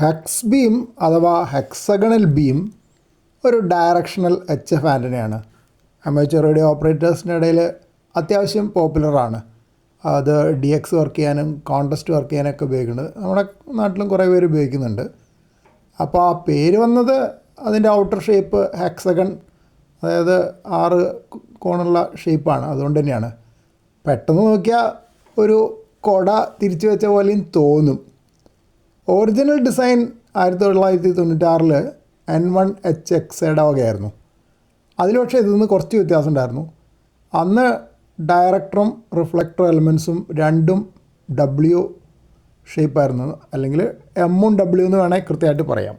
HECS beam അഥവാ hexagonal beam ഒരു directional H F ആന്റനയാണ് അമേച്ചർ റേഡിയോ ഓപ്പറേറ്റേഴ്സിന്റെ ഇടയിൽ അത്യാവശ്യം പോപ്പുലറാണ് അത് ഡി എക്സ് വർക്ക് ചെയ്യാനും കോൺടസ്റ്റ് വർക്ക് ചെയ്യാനൊക്കെ ഉപയോഗിക്കുന്നത് നമ്മുടെ നാട്ടിലും കുറേ പേര് ഉപയോഗിക്കുന്നുണ്ട്. അപ്പോൾ ആ പേര് വന്നത് അതിന്റെ ഔട്ടർ ഷേപ്പ് ഹെക്സഗൺ അതായത് ആറ് കോണുള്ള ഷേപ്പാണ് അതുകൊണ്ട് തന്നെയാണ്. പെട്ടെന്ന് നോക്കിയാൽ ഒരു കൊട തിരിച്ചു വെച്ച പോലെയും തോന്നും. ഒറിജിനൽ ഡിസൈൻ ആയിരത്തി തൊള്ളായിരത്തി തൊണ്ണൂറ്റാറിൽ എൻ വൺ എച്ച് എക്സയുടെ വകയായിരുന്നു. അതിൽ പക്ഷേ ഇതിൽ നിന്ന് കുറച്ച് വ്യത്യാസം ഉണ്ടായിരുന്നു അന്ന് ഡയറക്ടറും റിഫ്ലക്ടർ എലമെൻസും രണ്ടും ഡബ്ല്യു ഷേപ്പായിരുന്നു അല്ലെങ്കിൽ എമ്മും ഡബ്ല്യു എന്ന് വേണമെങ്കിൽ കൃത്യമായിട്ട് പറയാം.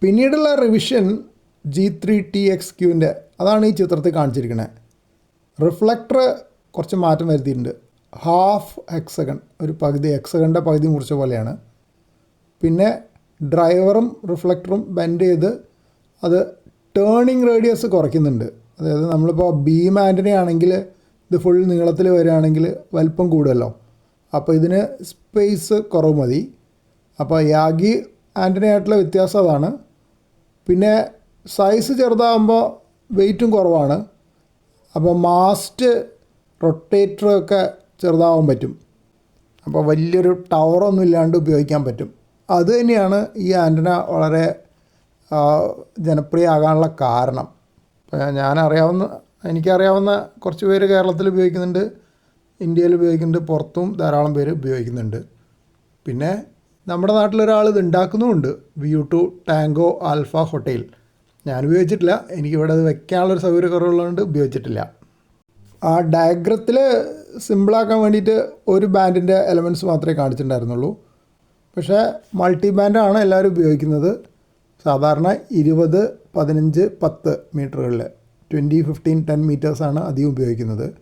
പിന്നീടുള്ള revision G three T X ക്യൂവിന്റെ അതാണ് ഈ ചിത്രത്തിൽ കാണിച്ചിരിക്കുന്നത് റിഫ്ലക്ടർ കുറച്ച് മാറ്റം വരുത്തിയിട്ടുണ്ട്. ഹാഫ് ഹെക്സഗൺ ഒരു പകുതി ഹെക്സഗണിന്റെ പകുതി മുറിച്ച പോലെയാണ്. പിന്നെ ഡ്രൈവറും റിഫ്ലക്ടറും ബെൻഡ് ചെയ്ത് അത് ടേണിങ് റേഡിയസ് കുറയ്ക്കുന്നുണ്ട്. അതായത് നമ്മളിപ്പോൾ ബീം ആന്റണി ആണെങ്കിൽ ഇത് ഫുൾ നീളത്തിൽ വരികയാണെങ്കിൽ വലിപ്പം കൂടുമല്ലോ അപ്പോൾ ഇതിന് സ്പേസ് കുറവ് മതി. അപ്പോൾ യാഗി ആന്റണി ആയിട്ടുള്ള വ്യത്യാസം അതാണ്. പിന്നെ സൈസ് ചെറുതാകുമ്പോൾ വെയിറ്റും കുറവാണ്. അപ്പോൾ മാസ്റ്റ് റൊട്ടേറ്ററൊക്കെ ചെറുതാവാൻ പറ്റും. അപ്പോൾ വലിയൊരു ടവറൊന്നും ഇല്ലാണ്ട് ഉപയോഗിക്കാൻ പറ്റും. അത് തന്നെയാണ് ഈ ആന്റന വളരെ ജനപ്രിയ ജനപ്രിയമാകാനുള്ള കാരണം. അറിയാവുന്ന എനിക്കറിയാവുന്ന കുറച്ച് പേര് കേരളത്തിൽ ഉപയോഗിക്കുന്നുണ്ട് ഇന്ത്യയിൽ ഉപയോഗിക്കുന്നുണ്ട് പുറത്തും ധാരാളം പേര് ഉപയോഗിക്കുന്നുണ്ട്. പിന്നെ നമ്മുടെ നാട്ടിലൊരാൾ ഇത് ഉണ്ടാക്കുന്നുമുണ്ട്. വ്യൂ ടു ടാങ്കോ ആൽഫ ഹോട്ടയിൽ ഞാൻ ഉപയോഗിച്ചിട്ടില്ല. എനിക്കിവിടെ അത് വെക്കാനുള്ളൊരു സൗകര്യക്കുറവുള്ളതുകൊണ്ട് ഉപയോഗിച്ചിട്ടില്ല. ആ ഡയഗ്രത്തിൽ സിമ്പിളാക്കാൻ വേണ്ടിയിട്ട് ഒരു ബാൻഡിന്റെ എലമെന്റ്സ് മാത്രമേ കാണിച്ചിട്ടുണ്ടായിരുന്നുള്ളൂ. പക്ഷേ മൾട്ടി ബാൻഡാണ് എല്ലാവരും ഉപയോഗിക്കുന്നത്. സാധാരണ ഇരുപത് പതിനഞ്ച് പത്ത് മീറ്ററുകളിൽ ട്വന്റി ഫിഫ്റ്റീൻ ടെൻ മീറ്റേഴ്സാണ് അധികം ഉപയോഗിക്കുന്നത്.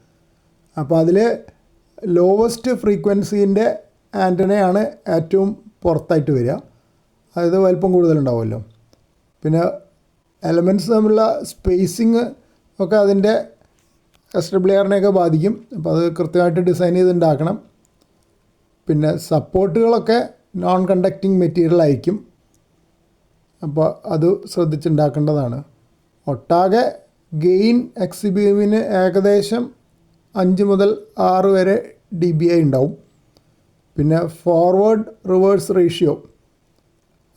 അപ്പോൾ അതിൽ ലോവസ്റ്റ് ഫ്രീക്വൻസീന്റെ ആന്റണയാണ് ഏറ്റവും പുറത്തായിട്ട് വരിക. അതായത് വലിപ്പം കൂടുതലുണ്ടാവുമല്ലോ. പിന്നെ എലമെന്റ്സ് തമ്മിലുള്ള സ്പേസിങ് ഒക്കെ അതിന്റെ എസ് ഡബ്ല്യു ആറിനെയൊക്കെ ബാധിക്കും. അപ്പോൾ അത് കൃത്യമായിട്ട് ഡിസൈൻ ചെയ്ത് ഉണ്ടാക്കണം. പിന്നെ സപ്പോർട്ടുകളൊക്കെ നോൺ കണ്ടക്റ്റിംഗ് മെറ്റീരിയൽ ആയിരിക്കും. അപ്പോൾ അത് ശ്രദ്ധിച്ചുണ്ടാക്കേണ്ടതാണ്. ഒട്ടാകെ ഗെയിൻ എക്സിബീമിന് ഏകദേശം അഞ്ച് മുതൽ ആറ് വരെ ഡി ബി ഐ ഉണ്ടാവും. പിന്നെ ഫോർവേഡ് റിവേഴ്സ് റേഷ്യോ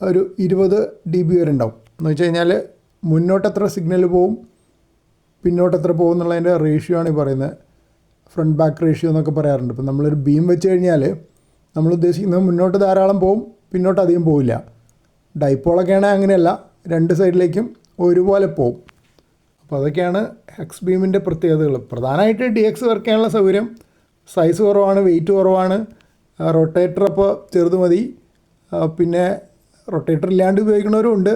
ഒരു ഇരുപത് ഡി ബി വരെ ഉണ്ടാവും. എന്ന് വെച്ച് കഴിഞ്ഞാൽ മുന്നോട്ട് എത്ര സിഗ്നൽ പോവും പിന്നോട്ട് എത്ര പോകും എന്നുള്ളതിന്റെ റേഷ്യോ ആണ് ഈ പറയുന്നത്. ഫ്രണ്ട് ബാക്ക് റേഷ്യോ എന്നൊക്കെ പറയാറുണ്ട്. ഇപ്പം നമ്മളൊരു ബീം വെച്ച് കഴിഞ്ഞാൽ നമ്മൾ ഉദ്ദേശിക്കുന്നത് മുന്നോട്ട് ധാരാളം പോവും പിന്നോട്ട് അധികം പോവില്ല. ഡൈപ്പോളൊക്കെ ആണെങ്കിൽ അങ്ങനെയല്ല രണ്ട് സൈഡിലേക്കും ഒരുപോലെ പോവും. അപ്പോൾ അതൊക്കെയാണ് എക്സ് ബീമിന്റെ പ്രത്യേകതകൾ. പ്രധാനമായിട്ട് ഡി എക്സ് വർക്ക് ചെയ്യാനുള്ള സൗകര്യം സൈസ് കുറവാണ് വെയിറ്റ് കുറവാണ് റൊട്ടേറ്റർ അപ്പോൾ ചെറുത് മതി. പിന്നെ റൊട്ടേറ്റർ ഇല്ലാണ്ട് ഉപയോഗിക്കുന്നവരും ഉണ്ട്.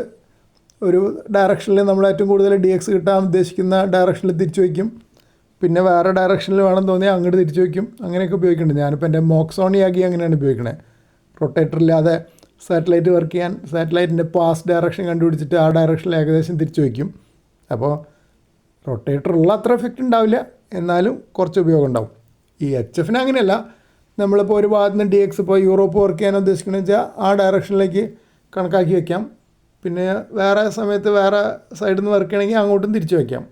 ഒരു ഡയറക്ഷനിൽ നമ്മൾ ഏറ്റവും കൂടുതൽ ഡി എക്സ് കിട്ടാൻ ഉദ്ദേശിക്കുന്ന ഡയറക്ഷനിൽ തിരിച്ചു വയ്ക്കും. പിന്നെ വേറെ ഡയറക്ഷനിൽ വേണം തോന്നിയാൽ അങ്ങോട്ട് തിരിച്ചു വയ്ക്കും അങ്ങനെയൊക്കെ ഉപയോഗിക്കുന്നുണ്ട് ഞാനിപ്പോൾ എന്റെ മോക്സോണിയാക്കി അങ്ങനെയാണ് ഉപയോഗിക്കണേ. റൊട്ടേറ്റർ ഇല്ലാതെ സാറ്റലൈറ്റ് വർക്ക് ചെയ്യാൻ സാറ്റലൈറ്റിന്റെ പാസ് ഡയറക്ഷൻ കണ്ടുപിടിച്ചിട്ട് ആ ഡയറക്ഷനിൽ ഏകദേശം തിരിച്ചു വയ്ക്കും അപ്പോൾ റൊട്ടേറ്റർ ഉള്ള അത്ര എഫക്റ്റ് ഉണ്ടാവില്ല. എന്നാലും കുറച്ച് ഉപയോഗം ഉണ്ടാവും. ഈ എച്ച് എഫിന് അങ്ങനെയല്ല. നമ്മളിപ്പോൾ ഒരു ഭാഗത്ത് നിന്ന് ഡി എക്സ് ഇപ്പോൾ യൂറോപ്പ് വർക്ക് ചെയ്യാൻ ഉദ്ദേശിക്കണമെന്ന് വെച്ചാൽ ആ ഡയറക്ഷനിലേക്ക് കണക്കാക്കി വയ്ക്കാം പിന്നെ വേറെ സമയത്ത് വേറെ സൈഡിൽ നിന്ന് വർക്ക് ചെയ്യണമെങ്കിൽ അങ്ങോട്ടും തിരിച്ചു വയ്ക്കാം